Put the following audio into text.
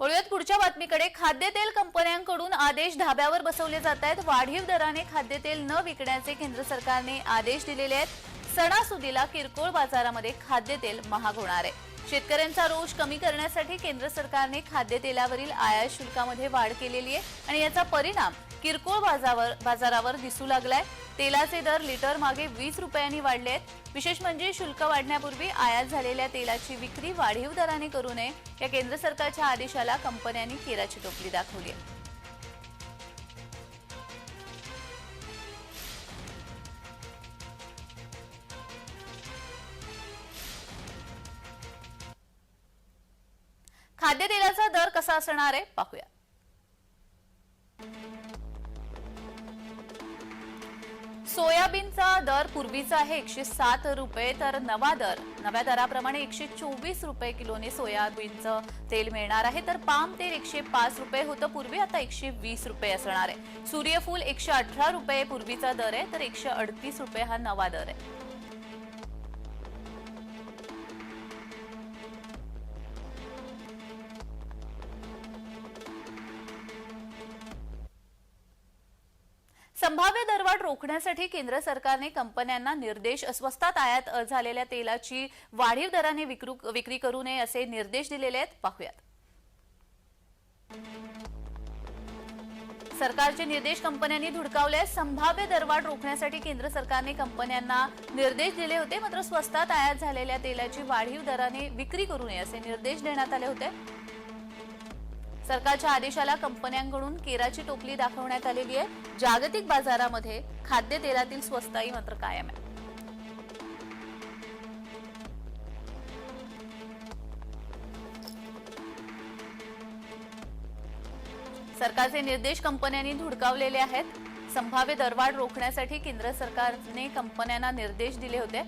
वळूयात पुढच्या बातमीकडे. खाद्यतेल कंपन्यांकडून आदेश धाब्यावर बसवले जात आहेत. वाढीव दराने खाद्यतेल न विकण्याचे केंद्र सरकारने आदेश दिलेले आहेत. सणासुदीला किरकोळ बाजारामध्ये खाद्यतेल महाग होणार आहे. शेतकऱ्यांचा रोष कमी करण्यासाठी केंद्र सरकारने खाद्यतेलावरील आयात शुल्कामध्ये वाढ केलेली आहे आणि याचा परिणाम किरकोळ बाजावर बाजारावर दिसू लागलाय. तेलाचे दर लिटर मागे वीस रुपयांनी वाढले आहेत. विशेष म्हणजे शुल्क वाढण्यापूर्वी आयात झालेल्या तेलाची विक्री वाढीव दराने करू नये या केंद्र सरकारच्या आदेशाला कंपन्यांनी केराची टोपली दाखवली आहे. खाद्यतेलाचा दर कसा असणार आहे? पाहूया. सोयाबीनचा दर पूर्वीचा आहे एकशे सात रुपये तर नवा दर नव्या दराप्रमाणे एकशे चोवीस रुपये किलोने सोयाबीनचं तेल मिळणार आहे. तर पाम तेल एकशे पाच रुपये होतं पूर्वी आता एकशे वीस रुपये असणार आहे. सूर्यफूल एकशे अठरा रुपये पूर्वीचा दर आहे तर एकशे अडतीस रुपये हा नवा दर आहे. संभाव्य दरवाढ रोखण्यासाठी केंद्र सरकारने कंपन्यांना निर्देश स्वस्तात आयात झालेल्या तेलाची वाढीव दराने विक्री करू नये असे निर्देश दिलेले आहेत. पाहूयात. सरकारचे निर्देश कंपन्यांनी धुडकावले. आहेत. संभाव्य दरवाढ रोखण्यासाठी केंद्र सरकारने कंपन्यांना निर्देश दिले होते. मात्र स्वस्तात आयात झालेल्या तेलाची वाढीव दराने विक्री करू नये असे निर्देश देण्यात आले होते. सरकारच्या आदेशाला कंपन्यांकडून केराची टोपली दाखवण्यात आलेली आहे. जागतिक बाजारामध्ये खाद्यतेलातील स्वस्ताई मात्र कायम आहे. सरकारचे निर्देश कंपन्यांनी धुडकावलेले आहेत. संभाव्य दरवाढ रोखण्यासाठी केंद्र सरकारने कंपन्यांना निर्देश दिले होते.